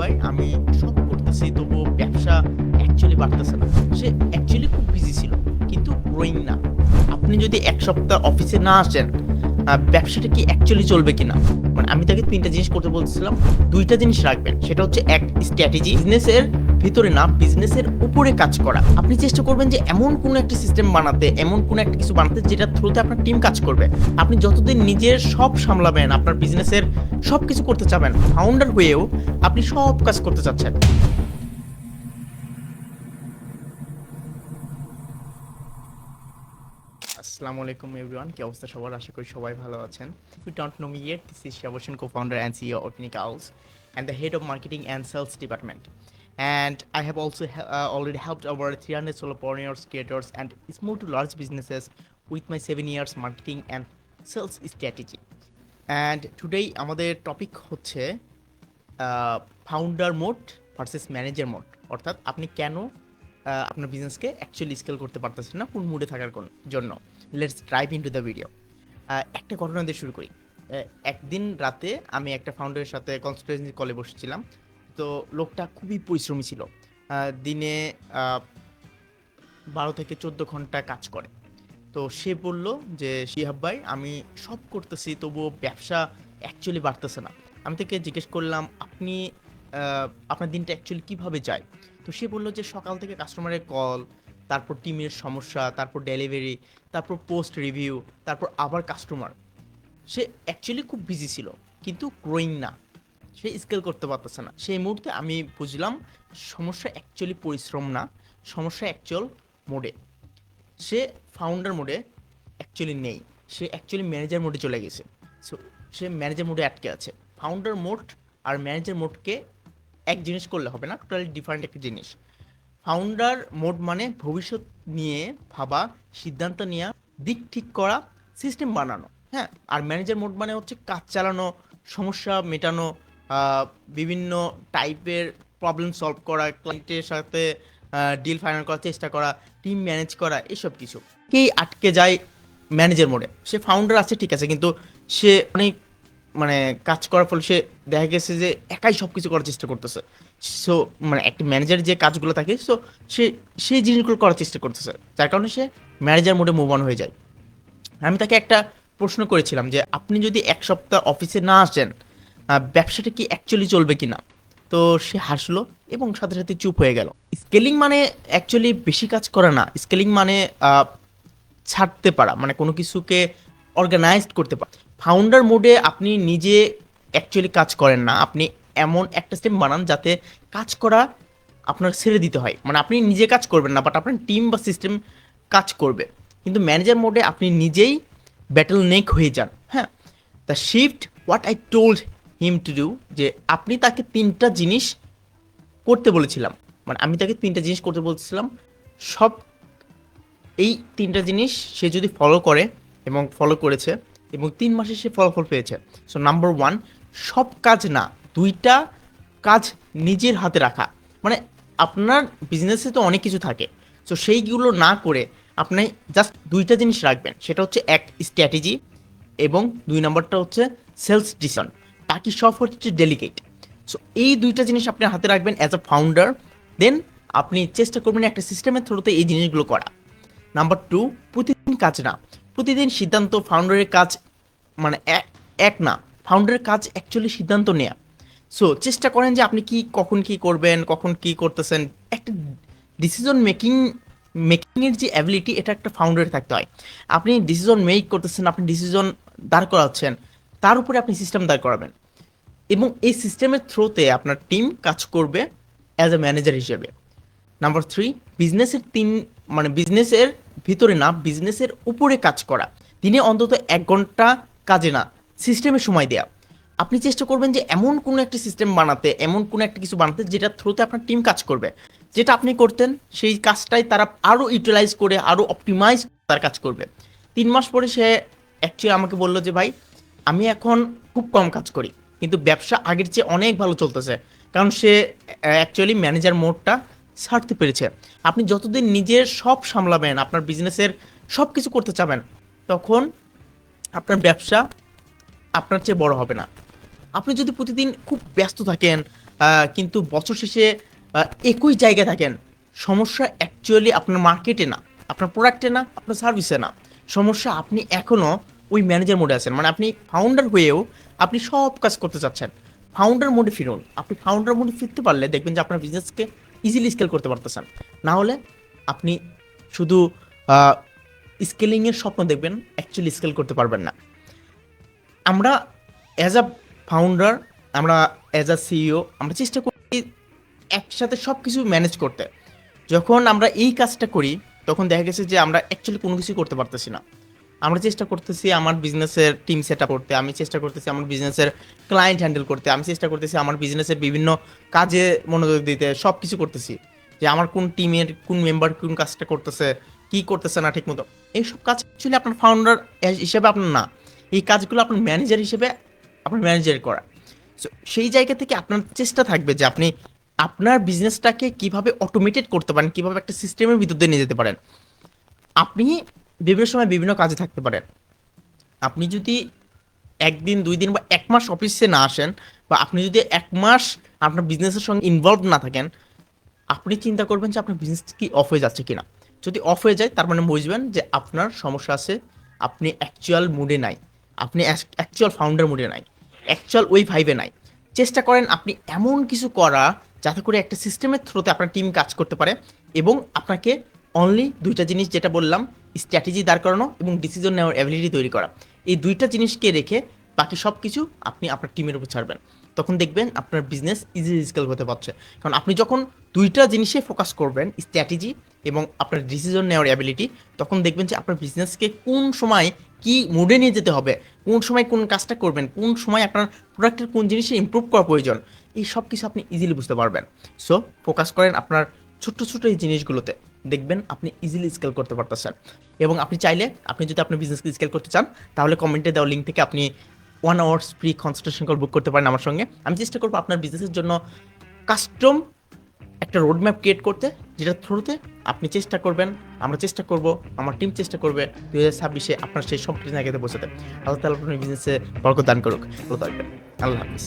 ভাই, আমি সব করতেছি, তবুও ব্যবসা অ্যাকচুয়ালি বাড়তেছে না। সে অ্যাকচুয়ালি খুব বিজি ছিল, কিন্তু গ্রোয়িং না। আপনি যদি এক সপ্তাহ অফিসে না আসেন ব্যবসাটা কি অ্যাকচুয়ালি চলবে কিনা? মানে আমি তাকে তিনটা জিনিস করতে বলছিলাম, দুইটা জিনিস রাখবেন, সেটা হচ্ছে এক স্ট্র্যাটেজি বিজনেসের ভিতরে না বিজনেসের উপরে কাজ করা। আপনি চেষ্টা করবেন যে এমন কোনো একটা সিস্টেম বানাতে, এমন কোনো একটা কিছু বানাতে যেটা থ্রুতে আপনার টিম কাজ করবে। আপনি যতদিন নিজের সব সামলাবেন, আপনার বিজনেসের সব কিছু করতে চাবেন ফাউন্ডার হয়েও আপনি সব কাজ করতে চাচ্ছেন। আসসালামু আলাইকুম এভরিওয়ান কি অবস্থা সবার? আশা করি সবাই ভালো আছেন। You don't know me yet this is Shabsin co-founder and CEO of Unique Owls and the head of marketing and sales department. And I have also uh, already helped over 300 solopreneurs, creators, and small to large businesses with my seven years marketing and sales strategy. And today আমাদের topic হচ্ছে founder mode versus manager mode অর্থাৎ আপনি কেন আপনার বিজনেসকে actually scale করতে পারতেছেন না কোন মুডে থাকার জন্য? Let's drive into the video একটা ঘটনা দিয়ে শুরু করি। একদিন রাতে আমি একটা ফাউন্ডারের সাথে কনসালটেন্সি কলে বসেছিলাম। তো লোকটা খুবই পরিশ্রমী ছিল। দিনে বারো থেকে চোদ্দ ঘণ্টা কাজ করে। তো সে বলল যে, শিহাব ভাই, আমি সব করতেছি, তবুও ব্যবসা অ্যাকচুয়ালি বাড়তেছে না। আমি তাকে জিজ্ঞেস করলাম, আপনি আপনার দিনটা অ্যাকচুয়ালি কীভাবে যায়? তো সে বলল যে, সকাল থেকে কাস্টমারের কল তারপর টিমের সমস্যা, তারপর ডেলিভারি তারপর পোস্ট রিভিউ তারপর আবার কাস্টমার সে অ্যাকচুয়ালি খুব বিজি ছিল, কিন্তু গ্রোয়িং না। সে স্কেল করতে পারতেছে না। সেই মুহূর্তে আমি বুঝলাম, সমস্যা অ্যাকচুয়ালি পরিশ্রম না, সমস্যা অ্যাকচুয়াল মোডে সে ফাউন্ডার মোডে অ্যাকচুয়ালি নেই। সে অ্যাকচুয়ালি ম্যানেজার মোডে চলে গেছে। সো সে ম্যানেজার মোডে আটকে আছে। ফাউন্ডার মোড আর ম্যানেজার মোডকে এক জিনিস করলে হবে না টোটালি ডিফারেন্ট একটা জিনিস। ফাউন্ডার মোড মানে ভবিষ্যৎ নিয়ে ভাবা, সিদ্ধান্ত নেওয়া দিক ঠিক করা সিস্টেম বানানো। হ্যাঁ আর ম্যানেজার মোড মানে হচ্ছে কাজ চালানো, সমস্যা মেটানো বিভিন্ন টাইপের প্রবলেম সলভ করা ক্লায়েন্টের সাথে ডিল ফাইনাল করার চেষ্টা করা টিম ম্যানেজ করা, এসব কিছু। কেই আটকে যায় ম্যানেজার মোডে? সে ফাউন্ডার আছে, ঠিক আছে, কিন্তু সে অনেক মানে কাজ করার ফলে সে দেখা গেছে যে একাই সব কিছু করার চেষ্টা করতেছে। সো মানে একটা ম্যানেজার যে কাজগুলো থাকে সো, সে সেই জিনিসগুলো করার চেষ্টা করতেছে। যার কারণে সে ম্যানেজার মোডে মুভ অন হয়ে যায়। আমি তাকে একটা প্রশ্ন করেছিলাম যে, আপনি যদি এক সপ্তাহ অফিসে না আসেন ব্যবসাটা কি অ্যাকচুয়ালি চলবে কিনা? তো সে হাসলো এবং সাথে সাথে চুপ হয়ে গেল। স্কেলিং মানে অ্যাকচুয়ালি বেশি কাজ করা না। স্কেলিং মানে ছাড়তে পারা মানে কোনো কিছুকে অর্গানাইজড করতে পারা। ফাউন্ডার মোডে আপনি নিজে অ্যাকচুয়ালি কাজ করেন না। আপনি এমন একটা স্টেপ বানান যাতে কাজ করা আপনার ছেড়ে দিতে হয়। মানে আপনি নিজে কাজ করবেন না বাট আপনার টিম বা সিস্টেম কাজ করবে। কিন্তু ম্যানেজার মোডে আপনি নিজেই ব্যাটল নেক হয়ে যান। হ্যাঁ? The shift what I told him to do যে আপনি তাকে তিনটা জিনিস করতে বলেছিলাম। মানে আমি তাকে তিনটা জিনিস করতে বলছিলাম। সব এই তিনটা জিনিস সে যদি ফলো করে এবং ফলো করেছে এবং তিন মাসে সে ফলাফল পেয়েছে। সো নাম্বার ওয়ান সব কাজ না, দুইটা কাজ নিজের হাতে রাখা। মানে আপনার বিজনেসে তো অনেক কিছু থাকে। সো সেইগুলো না করে আপনি জাস্ট দুইটা জিনিস রাখবেন। সেটা হচ্ছে এক স্ট্র্যাটেজি এবং দুই নম্বরটা হচ্ছে সেলস ডিসন বাকি সব হচ্ছে ডেলিকেট সো এই দুইটা জিনিস আপনি হাতে রাখবেন অ্যাজ আ ফাউন্ডার দেন আপনি চেষ্টা করবেন একটা সিস্টেমের থ্রুতে এই জিনিসগুলো করা। নাম্বার টু প্রতিদিন কাজ না। প্রতিদিন সিদ্ধান্ত ফাউন্ডারের কাজ মানে এক- না। ফাউন্ডারের কাজ অ্যাকচুয়ালি সিদ্ধান্ত নেয়া। সো চেষ্টা করেন যে আপনি কি, কখন কি করবেন, কখন কি করতেছেন। একটা ডিসিশন মেকিং মেকিংয়ের যে অ্যাবিলিটি এটা একটা ফাউন্ডারে থাকতে হয়। আপনি ডিসিশন মেক করতেছেন, আপনি ডিসিশন দাঁড় করাচ্ছেন, তার উপরে আপনি সিস্টেম দাঁড় করাবেন। এবং এই সিস্টেমের থ্রুতে আপনার টিম কাজ করবে অ্যাজ এ ম্যানেজার হিসেবে। নাম্বার থ্রি বিজনেসের তিন মানে বিজনেসের ভিতরে না বিজনেসের উপরে কাজ করা। দিনে অন্তত এক ঘণ্টা কাজে না সিস্টেমে সময় দেয়া। আপনি চেষ্টা করবেন যে এমন কোনো একটা সিস্টেম বানাতে, এমন কোনো একটা কিছু বানাতে যেটা থ্রুতে আপনার টিম কাজ করবে। যেটা আপনি করতেন, সেই কাজটাই তারা আরও ইউটিলাইজ করে আরও অপটিমাইজ তার কাজ করবে। তিন মাস পরে সে অ্যাকচুয়ালি আমাকে বলল যে, ভাই, আমি এখন খুব কম কাজ করি। কিন্তু ব্যবসা আগের চেয়ে অনেক ভালো চলতেছে। কারণ সে অ্যাকচুয়ালি ম্যানেজার মোডটা ছাড়তে পেরেছে। আপনি যতদিন নিজের সব সামলাবেন, আপনার বিজনেসের সব কিছু করতে চাবেন, তখন আপনার ব্যবসা আপনার চেয়ে বড় হবে না। আপনি যদি প্রতিদিন খুব ব্যস্ত থাকেন কিন্তু বছর শেষে একই জায়গায় থাকেন, সমস্যা অ্যাকচুয়ালি আপনার মার্কেটে না, আপনার প্রোডাক্টে না, আপনার সার্ভিসে না। সমস্যা আপনি এখনও ওই ম্যানেজার মোডে আছেন। মানে আপনি ফাউন্ডার হয়েও আপনি সব কাজ করতে চাচ্ছেন। ফাউন্ডার মোডে ফিরুন। আপনি ফাউন্ডার মোডে ফিরতে পারলে দেখবেন যে আপনার বিজনেসকে ইজিলি স্কেল করতে পারতেছেন। না হলে আপনি শুধু স্কেলিংয়ের স্বপ্ন দেখবেন অ্যাকচুয়ালি স্কেল করতে পারবেন না। আমরা অ্যাজ আ ফাউন্ডার আমরা অ্যাজ আ সিইও আমরা চেষ্টা করি একসাথে সব কিছু ম্যানেজ করতে। যখন আমরা এই কাজটা করি, তখন দেখা গেছে যে আমরা অ্যাকচুয়ালি কোনো কিছু করতে পারতেছি না। আমরা চেষ্টা করতেছি আমার বিজনেসের টিম সেট আপ করতে আমি চেষ্টা করতেছি আমার বিজনেসের ক্লায়েন্ট হ্যান্ডেল করতে আমি চেষ্টা করতেছি আমার বিজনেসের বিভিন্ন কাজে মনোযোগ দিতে সব কিছু করতেছি। যে আমার কোন টিমের কোন মেম্বার কোন কাজটা করতেছে কি করতেছে না ঠিক মতো এইসব কাজ অ্যাকচুয়ালি আপনার ফাউন্ডার হিসেবে আপনার না। এই কাজগুলো আপনার ম্যানেজার হিসেবে আপনার ম্যানেজার করা। So, সেই জায়গা থেকে আপনার চেষ্টা থাকবে যে আপনি আপনার বিজনেসটাকে কীভাবে অটোমেটেড করতে পারেন কীভাবে একটা সিস্টেমের ভিতর দিয়ে নিয়ে যেতে পারেন। আপনি বিভিন্ন সময় বিভিন্ন কাজে থাকতে পারেন। আপনি যদি একদিন, দুই দিন বা এক মাস অফিসে না আসেন বা আপনি যদি এক মাস আপনার বিজনেসের সঙ্গে ইনভলভ না থাকেন, আপনি চিন্তা করবেন যে আপনার বিজনেস কি অফ হয়ে যাচ্ছে কিনা। যদি অফ হয়ে যায়, তার মানে বুঝবেন যে আপনার সমস্যা আছে, আপনি অ্যাকচুয়াল মুডে নাই। আপনি অ্যাকচুয়াল ফাউন্ডার মুডে নাই। অ্যাকচুয়াল ওই ভাইবে নাই। চেষ্টা করেন আপনি এমন কিছু করা যাতে করে একটা সিস্টেমের থ্রুতে আপনার টিম কাজ করতে পারে এবং আপনাকে অনলি দুইটা জিনিস যেটা বললাম স্ট্র্যাটেজি দাঁড় করানো এবং ডিসিশন নেওয়ার অ্যাবিলিটি তৈরি করা। এই দুইটা জিনিসকে রেখে বাকি সব কিছু আপনি আপনার টিমের উপর ছাড়বেন। তখন দেখবেন আপনার বিজনেস ইজি স্কেল হতে পারছে। কারণ আপনি যখন দুইটা জিনিসে ফোকাস করবেন স্ট্র্যাটেজি এবং আপনার ডিসিশন নেওয়ার অ্যাবিলিটি তখন দেখবেন যে আপনার বিজনেসকে কোন সময় কি মুডে নিয়ে যেতে হবে, কোন সময় কোন কাজটা করবেন, কোন সময় আপনার প্রোডাক্টের কোন জিনিসে ইমপ্রুভ করা প্রয়োজন, এই সব কিছু আপনি ইজিলি বুঝতে পারবেন। সো ফোকাস করেন আপনার ছোট্ট ছোট এই জিনিসগুলোতে। দেখবেন আপনি ইজিলি স্কেল করতে পারতেছেন। এবং আপনি চাইলে, আপনি যদি আপনার বিজনেসকে স্কেল করতে চান, তাহলে কমেন্টে দেওয়া লিঙ্ক থেকে আপনি one hours free consultation call book করতে পারেন আমার সঙ্গে। আমি চেষ্টা করব আপনার বিজনেসের জন্য কাস্টম একটা রোড ম্যাপ ক্রিয়েট করতে যেটার থ্রুতে আপনি চেষ্টা করবেন, আমরা চেষ্টা করব, আমার টিম চেষ্টা করবে দু হাজার ছাব্বিশে আপনার সেই সব জায়গাতে পৌঁছাতে। আল্লাহ তালা আপনার বিজনেসে বরকত দান করুক। আল্লাহ হাফিজ।